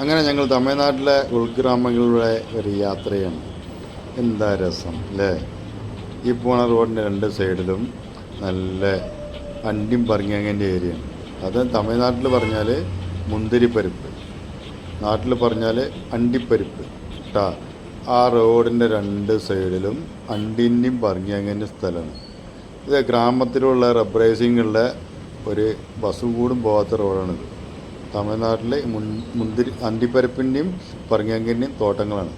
അങ്ങനെ ഞങ്ങൾ തമിഴ്നാട്ടിലെ ഉൾഗ്രാമങ്ങളിലൂടെ ഒരു യാത്രയാണ്. എന്താ രസം അല്ലേ ഈ പോണ റോഡിന്റെ രണ്ട് സൈഡിലും നല്ല അണ്ടിയും പറഞ്ഞങ്ങന്റെ ഏരിയയാണ്. അത് തമിഴ്നാട്ടിൽ പറഞ്ഞാൽ മുന്തിരിപ്പരിപ്പ്. നാട്ടിൽ പറഞ്ഞാൽ അണ്ടിപ്പരിപ്പ്. കേട്ടാ ആ റോഡിന്റെ രണ്ട് സൈഡിലും അണ്ടിന്റെയും പറഞ്ഞങ്ങന്റെ സ്ഥലമാണ്. ഇത് ഗ്രാമത്തിലുള്ള റബ്രൈസിങ്ങുള്ള ഒരു ബസ്സും കൂടും പോകാത്ത റോഡാണിത്. തമിഴ്നാട്ടിലെ മുന്തിരി അണ്ടിപ്പരപ്പിന്റെയും പറങ്ങിയങ്കിന്റെയും തോട്ടങ്ങളാണ്.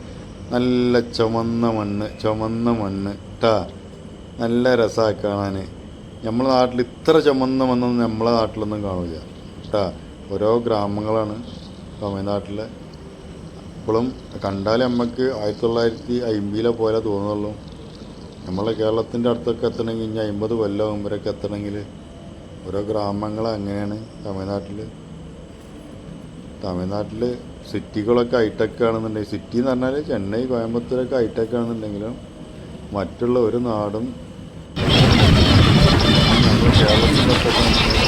നല്ല ചുമന്ന മണ്ണ് ചുമന്ന മണ്ണ് ടാ നല്ല രസമാണ് കാണാൻ നമ്മളെ നാട്ടിൽ ഇത്ര ചുമന്ന മണ്ണൊന്നും നമ്മളെ നാട്ടിലൊന്നും കാണില്ല ടാ ഓരോ ഗ്രാമങ്ങളാണ് തമിഴ്നാട്ടിലെ. ഇപ്പോഴും കണ്ടാൽ നമുക്ക് ആയിരത്തി തൊള്ളായിരത്തി അമ്പതിലെ പോലെ തോന്നുള്ളൂ. നമ്മളെ കേരളത്തിന്റെ അടുത്തൊക്കെ എത്തണമെങ്കിൽ ഇനി അമ്പത് കൊല്ലം മുമ്പരൊക്കെ എത്തണമെങ്കിൽ ഓരോ ഗ്രാമങ്ങൾ അങ്ങനെയാണ് തമിഴ്നാട്ടിൽ തമിഴ്നാട്ടിൽ സിറ്റികളൊക്കെ ഹൈടെക് ആണെന്നുണ്ടെങ്കിൽ സിറ്റി എന്ന് പറഞ്ഞാൽ ചെന്നൈ കോയമ്പത്തൂരൊക്കെ ഹൈടെക് ആണെന്നുണ്ടെങ്കിലും മറ്റുള്ള ഒരു നാടും നമ്മുടെ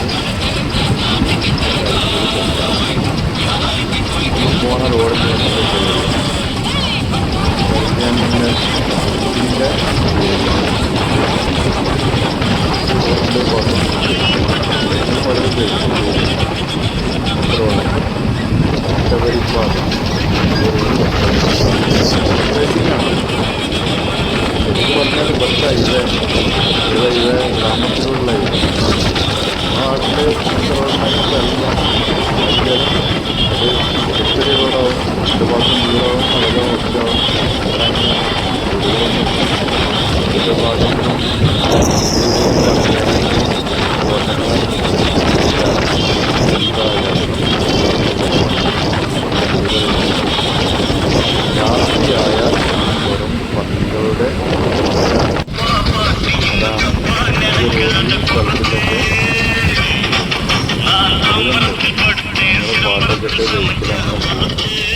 ഇതൊക്കെ ബൈക്കിലാണ്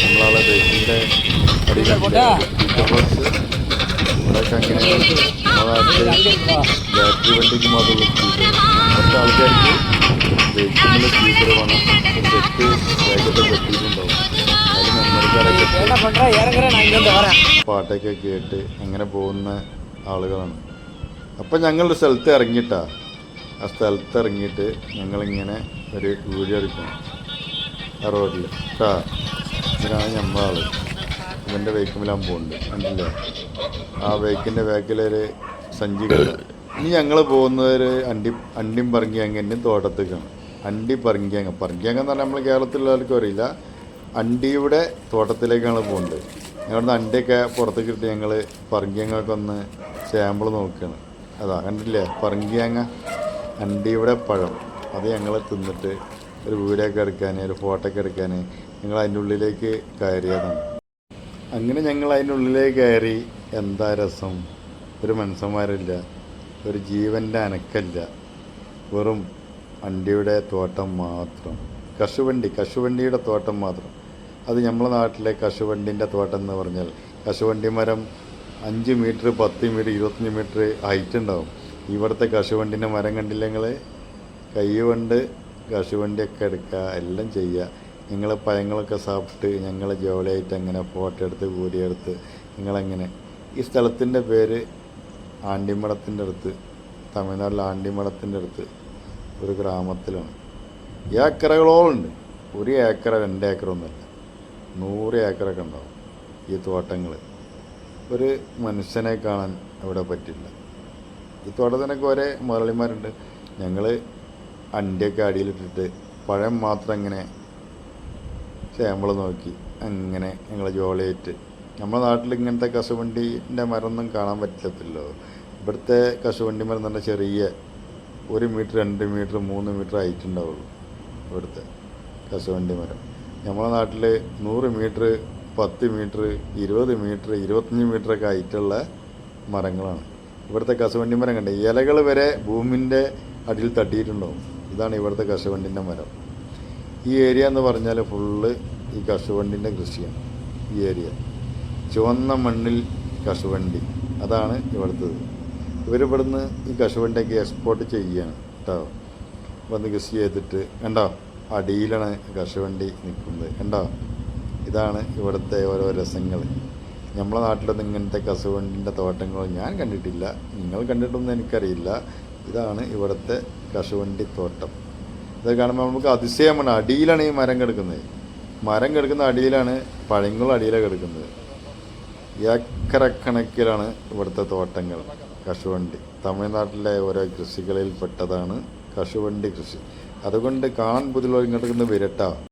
നമ്മളാളെ ബൈക്കിന്റെ അടിയിലുണ്ട് ഇവിടെയൊക്കെ അങ്ങനെ ബാറ്ററി വണ്ടിക്ക് മാത്രമേ മറ്റു ആൾക്കാർക്ക് ബൈക്കിന്റെ സ്പീക്കർ വേണം സെറ്റ് വേഗത്തെ കെട്ടിയിട്ടുണ്ടാവും പാട്ടൊക്കെ കേട്ട് അങ്ങനെ പോകുന്ന ആളുകളാണ്. അപ്പം ഞങ്ങളൊരു സ്ഥലത്ത് ഇറങ്ങിയിട്ടാ. ആ സ്ഥലത്ത് ഇറങ്ങിയിട്ട് ഞങ്ങളിങ്ങനെ ഒരു വീഡിയോ എടുക്കണം. ആ റോഡിൽ കേട്ടാ ഇതിനാണ് നമ്മളെ ആൾ ഇവന്റെ ബൈക്കുമിലാൻ പോകുന്നുണ്ട് കണ്ടില്ലേ? ആ ബൈക്കിന്റെ ബാക്കിലൊരു സഞ്ചി ഇനി ഞങ്ങൾ പോകുന്നത് ഒരു അണ്ടി അണ്ടിയും പറങ്കിയങ്ങന്റെയും തോട്ടത്തേക്കാണ്. അണ്ടി പറങ്കിയങ്ങ പറങ്കിയങ്ങ എന്ന് പറഞ്ഞാൽ നമ്മൾ കേരളത്തിലുള്ളവർക്കും അറിയില്ല. അണ്ടിയുടെ തോട്ടത്തിലേക്കാണ് പോകുന്നത് ഞങ്ങളുടെ അണ്ടിയൊക്കെ പുറത്തേക്ക് ഇട്ട് ഞങ്ങൾ പറങ്കിയങ്ങൊക്കെ ഒന്ന് സാമ്പിൾ നോക്കുകയാണ് അതാ കണ്ടില്ലേ? പറങ്കിയങ്ങ അണ്ടിയുടെ പഴം. അത് ഞങ്ങൾ തിന്നിട്ട് ഒരു വീഡിയോ എടുക്കാൻ ഒരു ഫോട്ടോ ഒക്കെ എടുക്കാൻ ഞങ്ങൾ അതിന്റെ ഉള്ളിലേക്ക് കയറിയതാണ്. അങ്ങനെ ഞങ്ങൾ അതിന്റെ ഉള്ളിലേക്ക് കയറി എന്താ രസം? ഒരു മനുഷ്യന്മാരില്ല ഒരു ജീവന്റെ അനക്കല്ല വെറും വണ്ടിയുടെ തോട്ടം മാത്രം. കശുവണ്ടി കശുവണ്ടിയുടെ തോട്ടം മാത്രം. അത് നമ്മളെ നാട്ടിലെ കശുവണ്ടിന്റെ തോട്ടം എന്ന് പറഞ്ഞാൽ കശുവണ്ടി മരം അഞ്ച് മീറ്റർ പത്ത് മീറ്റർ ഇരുപത്തഞ്ച് മീറ്റർ ഹൈറ്റ് ഉണ്ടാവും. ഇവിടുത്തെ കശുവണ്ടിന്റെ മരം കണ്ടില്ലെങ്കിൽ കൈ കൊണ്ട് കശുവണ്ടിയൊക്കെ എടുക്കുക എല്ലാം ചെയ്യുക. നിങ്ങൾ പഴങ്ങളൊക്കെ സാപ്പിട്ട് ഞങ്ങൾ ജോലിയായിട്ട് അങ്ങനെ ഫോട്ടോ എടുത്ത് കൂടിയെടുത്ത് നിങ്ങളെങ്ങനെ? ഈ സ്ഥലത്തിന്റെ പേര് ആണ്ടിമടത്തിന്റെ അടുത്ത് തമിഴ്നാട്ടിലെ ആണ്ടിമടത്തിന്റെ അടുത്ത് ഒരു ഗ്രാമത്തിലാണ്. ഏക്കറകളോളം ഉണ്ട് ഒരു ഏക്കറ രണ്ട് ഏക്കറൊന്നുമല്ല. നൂറ് ഏക്കറൊക്കെ ഉണ്ടാവും ഈ തോട്ടങ്ങൾ ഒരു മനുഷ്യനെ കാണാൻ അവിടെ പറ്റില്ല. ഈ തോട്ടത്തിനൊക്കെ ഒരേ മുതലാളിമാരുണ്ട് ഞങ്ങൾ അണ്ടിയൊക്കെ അടിയിലിട്ടിട്ട് പഴം മാത്രം ഇങ്ങനെ ചേമ്പൾ നോക്കി. അങ്ങനെ ഞങ്ങൾ ജോളിയേറ്റ്. നമ്മുടെ നാട്ടിൽ ഇങ്ങനത്തെ കശുവണ്ടീന്റെ മരമൊന്നും കാണാൻ പറ്റത്തില്ലോ ഇവിടുത്തെ കശുവണ്ടി മരം തന്നെ ചെറിയ ഒരു മീറ്റർ രണ്ട് മീറ്റർ മൂന്ന് മീറ്റർ ഹൈറ്റ് ഉണ്ടാവുള്ളൂ ഇവിടുത്തെ കശുവണ്ടി മരം. നമ്മുടെ നാട്ടിൽ നൂറ് മീറ്റർ പത്ത് മീറ്റർ ഇരുപത് മീറ്റർ ഇരുപത്തഞ്ച് മീറ്ററൊക്കെ ഹൈറ്റുള്ള മരങ്ങളാണ്. ഇവിടുത്തെ കശുവണ്ടി മരം കണ്ടേ? ഇലകൾ വരെ ഭൂമിന്റെ അടിയിൽ തട്ടിയിട്ടുണ്ടാവും. ഇതാണ് ഇവിടുത്തെ കശുവണ്ടിന്റെ മരം. ഈ ഏരിയ എന്ന് പറഞ്ഞാൽ ഫുള്ള് ഈ കശുവണ്ടിന്റെ കൃഷിയാണ്. ഈ ഏരിയ. ചുവന്ന മണ്ണിൽ കശുവണ്ടി. അതാണ് ഇവിടുത്തത്. ഇവരിവിടുന്ന് ഈ കശുവണ്ടിയൊക്കെ എക്സ്പോർട്ട് ചെയ്യുകയാണ് കേട്ടോ വന്ന് കൃഷി ചെയ്തിട്ട് കണ്ടോ? അടിയിലാണ് കശുവണ്ടി നിൽക്കുന്നത് കണ്ടോ? ഇതാണ് ഇവിടുത്തെ ഓരോ രസങ്ങൾ നമ്മളെ നാട്ടിലൊന്നും ഇങ്ങനത്തെ കശുവണ്ടിന്റെ തോട്ടങ്ങൾ ഞാൻ കണ്ടിട്ടില്ല. നിങ്ങൾ കണ്ടിട്ടൊന്നും എനിക്കറിയില്ല. ഇതാണ് ഇവിടുത്തെ കശുവണ്ടി തോട്ടം. ഇത് കാണുമ്പോൾ നമുക്ക് അതിശയമാണ് അടിയിലാണ് ഈ മരം കിടക്കുന്നത്. മരം കിടക്കുന്ന അടിയിലാണ് പഴങ്ങളും അടിയിലാണ് കിടക്കുന്നത്. ഏക്കറക്കണക്കിലാണ് ഇവിടുത്തെ തോട്ടങ്ങൾ കശുവണ്ടി. തമിഴ്നാട്ടിലെ ഓരോ കൃഷികളിൽ പെട്ടതാണ് കശുവണ്ടി കൃഷി. അതുകൊണ്ട് കാണാൻ പുതിയ ഇങ്ങോട്ട് വരട്ടാ.